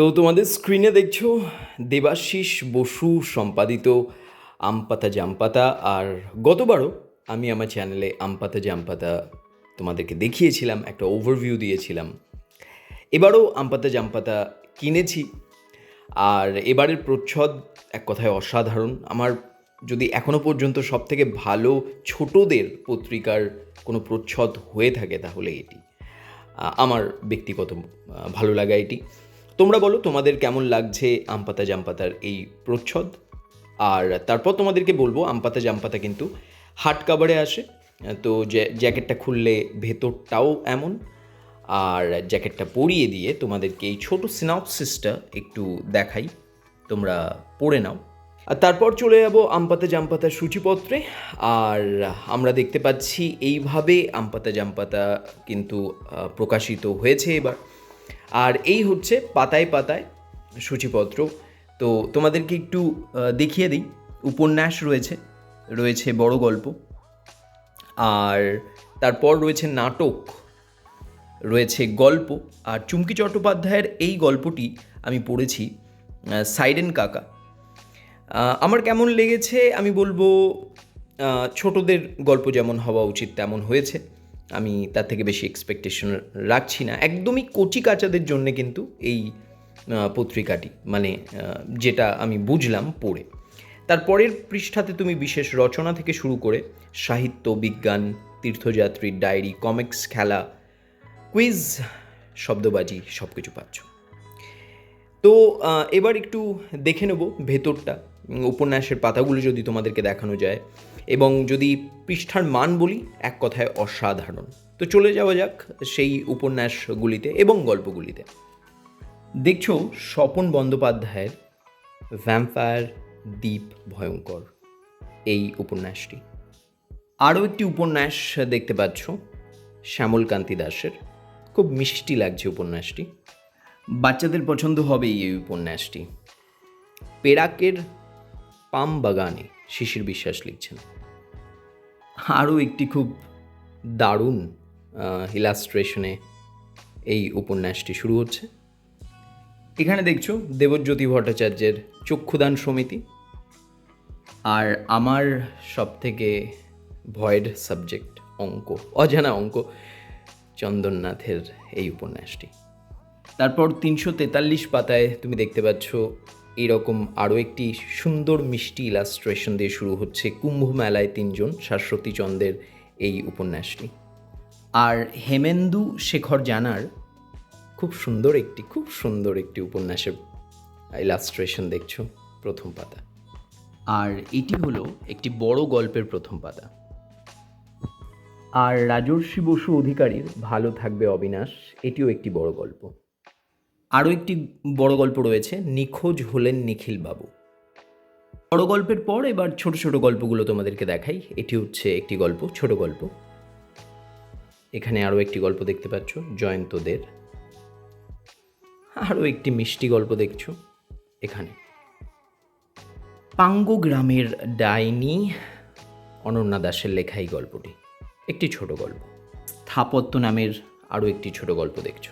তো তোমাদের স্ক্রিনে দেখছ দেবাশিস বসু সম্পাদিত আমপাতা জামপাতা আর গতবারও আমি আমার চ্যানেলে আমপাতা জামপাতা তোমাদেরকে দেখিয়েছিলাম, একটা ওভারভিউ দিয়েছিলাম। এবারও আমপাতা জামপাতা কিনেছি। আর এবারের প্রচ্ছদ এক কথায় অসাধারণ। আমার যদি এখনও পর্যন্ত সব থেকে ভালো ছোটদের পত্রিকার কোনো প্রচ্ছদ হয়ে থাকে তাহলে এটি। আমার ব্যক্তিগত ভালো লাগা এটি। তোমরা বলো, তোমাদের কেমন লাগছে আমপাতা জামপাতার এই প্রচ্ছদ? আর তারপর তোমাদেরকে বলব, আমপাতা জামপাতা কিন্তু হার্ড কাভারে আসে, তো জ্যা- জ্যাকেটটা খুললে ভেতরটাও এমন। আর জ্যাকেটটা পরিয়ে দিয়ে তোমাদেরকে এই ছোট সিনপসিসটা একটু দেখাই, তোমরা পড়ে নাও। আর তারপর চলে যাব আমপাতা জামপাতা সূচিপত্রে। আর আমরা দেখতে পাচ্ছি, এইভাবে আমপাতা জামপাতা কিন্তু প্রকাশিত হয়েছে এবার। আর এই হচ্ছে পাতায় পাতায় সূচিপত্র। তো তোমাদেরকে একটু দেখিয়ে দিই। উপন্যাস রয়েছে রয়েছে বড় গল্প। আর তারপর রয়েছে নাটক, রয়েছে গল্প। আর চুমকি চট্টোপাধ্যায়ের এই গল্পটি আমি পড়েছি সাইডেন কাকা। আমার কেমন লেগেছে আমি বলব ছোটদের গল্প যেমন হওয়া উচিত তেমন হয়েছে। আমি তার থেকে বেশি এক্সপেকটেশন রাখছি না। একদমই কচি কাচাদের জন্য কিন্তু এই পত্রিকাটি মানে যেটা আমি বুঝলাম পড়ে। তারপরের পৃষ্ঠাতে তুমি বিশেষ রচনা থেকে শুরু করে সাহিত্য, বিজ্ঞান তীর্থযাত্রীর ডায়েরি কমিক্স খেলা কুইজ শব্দবাজি সব কিছু পাচ্ছ। তো এবার একটু দেখে নেব ভেতরটা উপন্যাসের পাতাগুলো যদি তোমাদেরকে দেখানো যায়। এবং যদি পৃষ্ঠার মান বলি, এক কথায় অসাধারণ। তো চলে যাওয়া যাক সেই উপন্যাসগুলিতে এবং গল্পগুলিতে। দেখছ, স্বপন বন্দ্যোপাধ্যায়ের ভ্যাম্পায়ার দ্বীপ ভয়ঙ্কর, এই উপন্যাসটি। আরও একটি উপন্যাস দেখতে পাচ্ছ, শ্যামলকান্তি দাসের। খুব মিষ্টি লাগছে উপন্যাসটি। বাচ্চাদের পছন্দ হবে এই উপন্যাসটি। পেরাকের পাম বাগানে শিশির বিশ্বাস লিখছেন। আরও একটি খুব দারুণ ইলাস্ট্রেশনে এই উপন্যাসটি শুরু হচ্ছে। এখানে দেখছ দেবজ্যোতি ভট্টাচার্যের চক্ষুদান সমিতি আর আমার সব থেকে ভয়েড সাবজেক্ট অঙ্ক, অজানা অঙ্ক চন্দননাথের এই উপন্যাসটি। তারপর তিনশো তেতাল্লিশ পাতায় তুমি দেখতে পাচ্ছ এরকম আরও একটি সুন্দর মিষ্টি ইলাস্ট্রেশন দিয়ে শুরু হচ্ছে কুম্ভ মেলায় তিনজন শাশ্বতী চন্দ্রের এই উপন্যাসটি। আর হেমেন্দু শেখর জানার খুব সুন্দর একটি, খুব সুন্দর একটি উপন্যাসের ইলাস্ট্রেশন দেখছ প্রথম পাতা। আর এটি হলো একটি বড় গল্পের প্রথম পাতা। আর রাজর্ষি বসু অধিকারীর ভালো থাকবে অবিনাশ, এটিও একটি বড় গল্প। আরও একটি বড় গল্প রয়েছে, নিখোঁজ হলেন নিখিলবাবু। বড় গল্পের পর এবার ছোট ছোট গল্পগুলো তোমাদেরকে দেখাই। এটি হচ্ছে একটি গল্প, ছোট গল্প। এখানে আরও একটি গল্প দেখতে পাচ্ছ, জয়ন্তদের। আরও একটি মিষ্টি গল্প দেখছ, এখানে। পাঙ্গো গ্রামের ডাইনি অনন্যা দাসের লেখা এই গল্পটি। একটি ছোট গল্প। স্থাপত্য নামের আরও একটি ছোট গল্প দেখছ।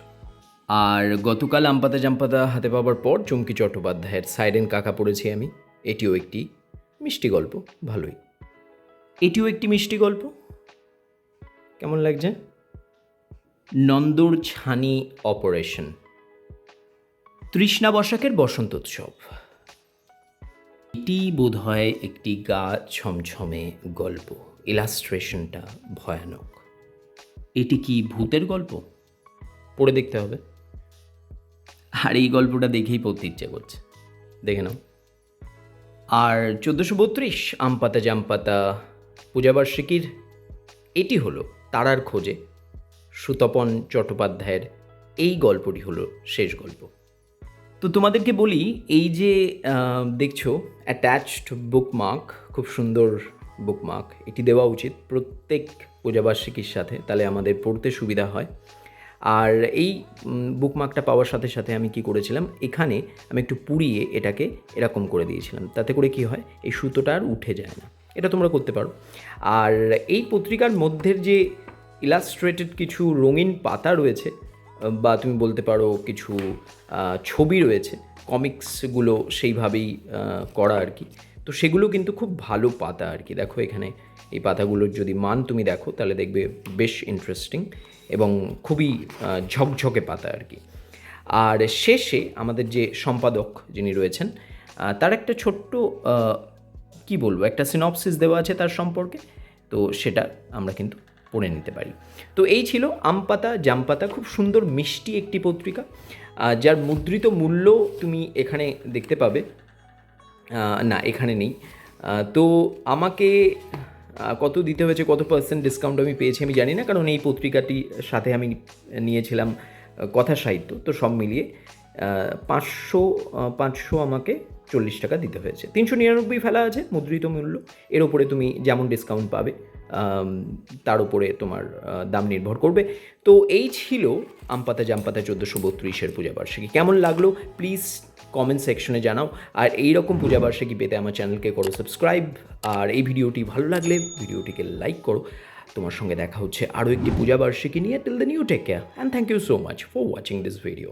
আর গতকাল আমপাতা জামপাতা হাতে পাওয়ার পর চমকি চট্টোপাধ্যায়ের সাইরেন কাকা পড়েছি আমি। এটিও একটি মিষ্টি গল্প, ভালোই। এটিও একটি মিষ্টি গল্প? কেমন লাগছে? নন্দর ছানি অপারেশন। তৃষ্ণা বসাকের বসন্ত উৎসব। এটি বোধহয় একটি গা ছমছমে গল্প, ইলাস্ট্রেশনটা ভয়ানক। এটি কি ভূতের গল্প? পড়ে দেখতে হবে। আর এই গল্পটা দেখেই পড়তে ইচ্ছে করছে। দেখে নাও। আর চোদ্দোশো বত্রিশ, আমপাতা জামপাতা পূজাবার্ষিকীর এটি হলো তারার খোঁজে। সুতপন চট্টোপাধ্যায়ের এই গল্পটি হলো শেষ গল্প। তো তোমাদেরকে বলি, এই যে দেখছ অ্যাটাচড বুকমার্ক খুব সুন্দর বুকমার্ক এটি দেওয়া উচিত প্রত্যেক পূজাবার্ষিকীর সাথে, তাহলে আমাদের পড়তে সুবিধা হয়। আর এই বুকমার্কটা পাওয়ার সাথে সাথে আমি কি করেছিলাম? এখানে আমি একটু পুড়িয়ে এটাকে এরকম করে দিয়েছিলাম। তাতে করে কি হয়? এই সুতোটা আর উঠে যায় না। এটা তোমরা করতে পারো। আর এই পত্রিকার মধ্যের যে ইলাস্ট্রেটেড কিছু রঙিন পাতা রয়েছে, বা তুমি বলতে পারো কিছু ছবি রয়েছে কমিক্সগুলো সেইভাবেই করা আর কি। তো সেগুলো কিন্তু খুব ভালো পাতা আর কি। দেখো এখানে এই পাতাগুলোর যদি মান তুমি দেখো, তাহলে দেখবে বেশ ইন্টারেস্টিং এবং খুবই ঝকঝকে পাতা আর কি। আর শেষে আমাদের যে সম্পাদক যিনি রয়েছেন তার একটা ছোট্ট কি বলব, একটা সিনপসিস দেওয়া আছে তার সম্পর্কে, তো সেটা আমরা কিন্তু পড়ে নিতে পারি। তো এই ছিল আমপাতা জামপাতা খুব সুন্দর মিষ্টি একটি পত্রিকা যার মুদ্রিত মূল্য তুমি এখানে দেখতে পাবে। না, এখানে নেই। তো আমাকে কত দিতে হয়েছে, কত পার্সেন্ট ডিসকাউন্ট আমি পেয়েছি আমি জানি না, কারণ এই পত্রিকাটির সাথে আমি নিয়েছিলাম কথা সাহিত্য, তো সব মিলিয়ে পাঁচশো পাঁচশো আমাকে চল্লিশ টাকা দিতে হয়েছে। তিনশো নিরানব্বই ফেলা আছে, মুদ্রিত মূল্য। এর ওপরে তুমি যেমন ডিসকাউন্ট পাবে তার উপরে তোমার দাম নির্ভর করবে। তো এই ছিল আমপাতা জামপাতা চোদ্দোশো বত্রিশের পূজাবার্ষিকী। কেমন লাগল? প্লিজ কমেন্ট সেকশনে জানাও। আর এই রকম পূজাবার্ষিকী পেতে আমার চ্যানেলকে করো সাবস্ক্রাইব আর এই ভিডিওটি ভালো লাগলে ভিডিওটিকে লাইক করো। তোমার সঙ্গে দেখা হচ্ছে আরও একটি পূজাবার্ষিকী নিয়ে। Till the new take care and thank you so much for watching this video